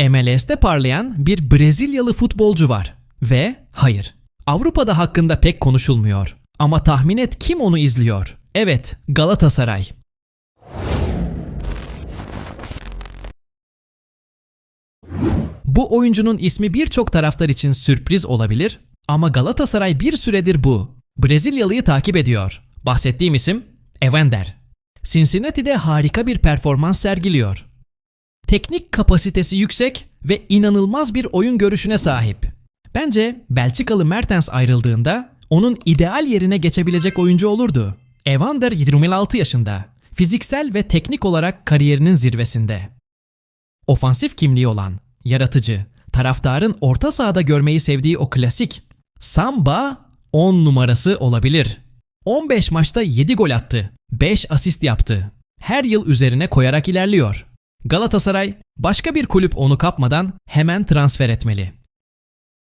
MLS'te parlayan bir Brezilyalı futbolcu var. Ve hayır, Avrupa'da hakkında pek konuşulmuyor. Ama tahmin et kim onu izliyor? Evet, Galatasaray. Bu oyuncunun ismi birçok taraftar için sürpriz olabilir ama Galatasaray bir süredir bu. Brezilyalıyı takip ediyor. Bahsettiğim isim Evander. Cincinnati'de harika bir performans sergiliyor. Teknik kapasitesi yüksek ve inanılmaz bir oyun görüşüne sahip. Bence Belçikalı Mertens ayrıldığında onun ideal yerine geçebilecek oyuncu olurdu. Evander 26 yaşında. Fiziksel ve teknik olarak kariyerinin zirvesinde. Ofansif kimliği olan, yaratıcı, taraftarın orta sahada görmeyi sevdiği o klasik Samba 10 numarası olabilir. 15 maçta 7 gol attı, 5 asist yaptı. Her yıl üzerine koyarak ilerliyor. Galatasaray başka bir kulüp onu kapmadan hemen transfer etmeli.